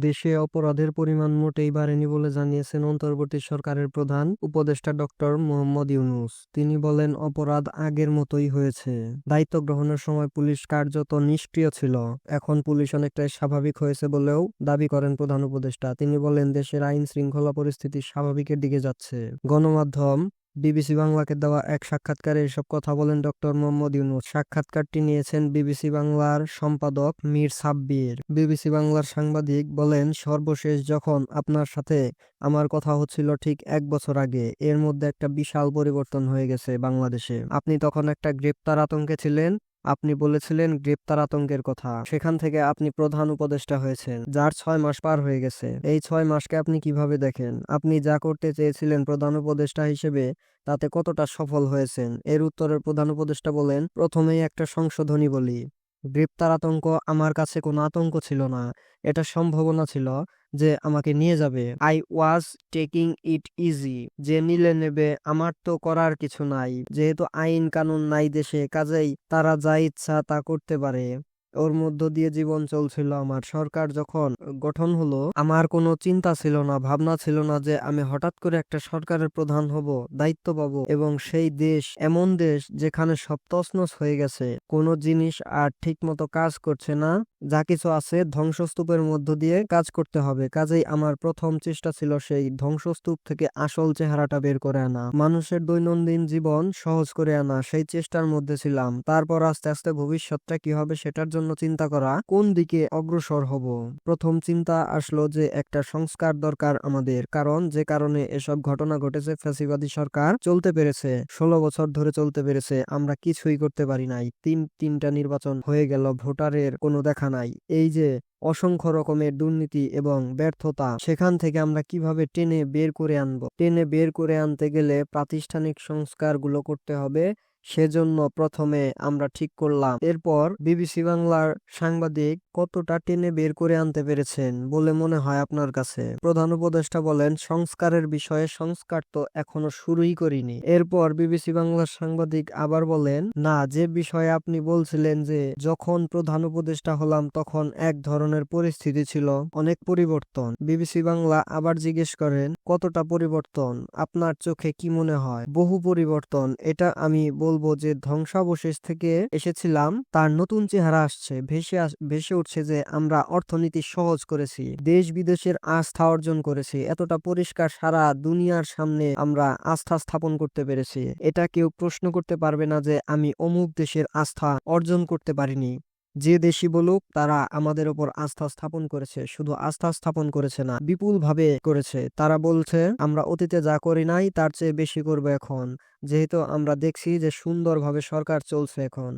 দেশে অপরাধের পরিমাণ মোটেই বাড়েনি বলে জানিয়েছেন অন্তর্বর্তী সরকারের প্রধান উপদেষ্টা ডক্টর মোহাম্মদ ইউনুস। তিনি বলেন, অপরাধ আগের মতোই হয়েছে। দায়িত্ব গ্রহণের সময় পুলিশ কার্যত নিষ্ক্রিয় ছিল। এখন পুলিশ অনেকটাই স্বাভাবিক হয়েছে বলেও দাবি করেন প্রধান উপদেষ্টা। তিনি বলেন, দেশের আইন শৃঙ্খলা পরিস্থিতি স্বাভাবিকের দিকে যাচ্ছে। গণমাধ্যম বিবিসি বাংলাকে দেওয়া এক সাক্ষাৎকারে এসব কথা বলেন ডক্টর মোহাম্মদ ইউনুস। সাক্ষাৎকারটি নিয়েছেন বিবিসি বাংলার সম্পাদক মীর সাব্বির। বিবিসি বাংলার সাংবাদিক বলেন, সর্বশেষ যখন আপনার সাথে আমার কথা হচ্ছিল ঠিক এক বছর আগে, এর মধ্যে একটা বিশাল পরিবর্তন হয়ে গেছে বাংলাদেশে। আপনি তখন একটা গ্রেপ্তার আতঙ্কে ছিলেন আপনি বলেছিলেন গ্রেপ্তার আতঙ্কের কথা। সেখান থেকে আপনি প্রধান উপদেষ্টা হয়েছেন, যার ছয় মাস পার হয়ে গেছে। এই ছয় মাসকে আপনি কীভাবে দেখেন? আপনি যা করতে চেয়েছিলেন প্রধান উপদেষ্টা হিসেবে, তাতে কতটা সফল হয়েছেন? এর উত্তরের প্রধান উপদেষ্টা বলেন, প্রথমেই একটা সংশোধনী বলি। গ্রেপ্তার আতঙ্ক আমার কাছে কোনো আতঙ্ক ছিল না। এটা সম্ভাবনা ছিল যে আমাকে নিয়ে যাবে। I was taking it easy যে নিলে নেবে, আমার তো করার কিছু নাই। যেহেতু আইন কানুন নাই দেশে, কাজেই তারা যা ইচ্ছা তা করতে পারে। ওর মধ্য দিয়ে জীবন চলছিল আমার। সরকার যখন গঠন হলো, আমার কোনো চিন্তা ছিল না, ভাবনা ছিল না যে আমি হঠাৎ করে একটা সরকারের প্রধান হব, দায়িত্ব পাবো এবং সেই দেশ এমন দেশ যেখানে সব তছনছ হয়ে গেছে। কোনো জিনিস আর ঠিক মতো কাজ করছে না, যা কিছু আছে ধ্বংসস্তূপের মধ্য দিয়ে কাজ করতে হবে। কাজেই আমার প্রথম চেষ্টা ছিল সেই ধ্বংসস্তূপ থেকে আসল চেহারাটা বের করে আনা। মানুষের দৈনন্দিন জীবন সহজ করে আনা, সেই চেষ্টার মধ্যে ছিলাম। তারপর আস্তে আস্তে ভবিষ্যৎটা কি হবে সেটার জন্য চিন্তা করা কোন দিকে অগ্রসর হব। প্রথম চিন্তা আসলো যে একটা সংস্কার দরকার আমাদের, কারণ যে কারণে এসব ঘটনা ঘটেছে ফ্যাসিবাদী সরকার চলতে পেরেছে, ষোলো বছর ধরে চলতে পেরেছে, আমরা কিছুই করতে পারি নাই। তিন, তিনটা নির্বাচন হয়ে গেল, ভোটারের কোনো দেখা নাই। এই যে অসংখ্য রকমের দুর্নীতি এবং ব্যর্থতা, সেখান থেকে আমরা কীভাবে টেনে বের করে আনব? টেনে বের করে আনতে গেলে প্রাতিষ্ঠানিক সংস্কারগুলো করতে হবে সেজন্য প্রথমে আমরা ঠিক করলাম। এরপর বিবিসি বাংলার সাংবাদিক কতটা টেনে বের করে আনতে পেরেছেন বলে মনে হয় আপনার কাছে? প্রধান উপদেষ্টা বলেন, সংস্কারের বিষয়ে সংস্কার তো এখনও শুরুই করিনি। এরপর বিবিসি বাংলার সাংবাদিক আবার বলেন, না, যে বিষয়ে আপনি বলছিলেন যে যখন প্রধান উপদেষ্টা হলাম তখন এক ধরনের পরিস্থিতি ছিল, অনেক পরিবর্তন। বিবিসি বাংলা আবার জিজ্ঞেস করেন, কতটা পরিবর্তন? আপনার চোখে কি মনে হয়? বহু পরিবর্তন, এটা আমি বলব যে ধ্বংসাবশেষ থেকে এসেছিলাম, তার নতুন চেহারা আসছে, ভেসে ভেসে উঠছে যে আমরা অর্থনীতি সহজ করেছি দেশ বিদেশের আস্থা অর্জন করেছি, এতটা পরিষ্কার সারা দুনিয়ার সামনে আমরা আস্থা স্থাপন করতে পেরেছি। এটা কেউ প্রশ্ন করতে পারবে না যে আমি অমুক দেশের আস্থা অর্জন করতে পারিনি। যে দেশি বলুক, তারা আমাদের ওপর আস্থা স্থাপন করেছে। শুধু আস্থা স্থাপন করেছে না বিপুল ভাবে করেছে। তারা বলছে, আমরা অতীতে যা করি নাই, তার চেয়ে বেশি করব এখন। যেহেতু আমরা দেখছি যে সুন্দরভাবে সরকার চলছে এখন।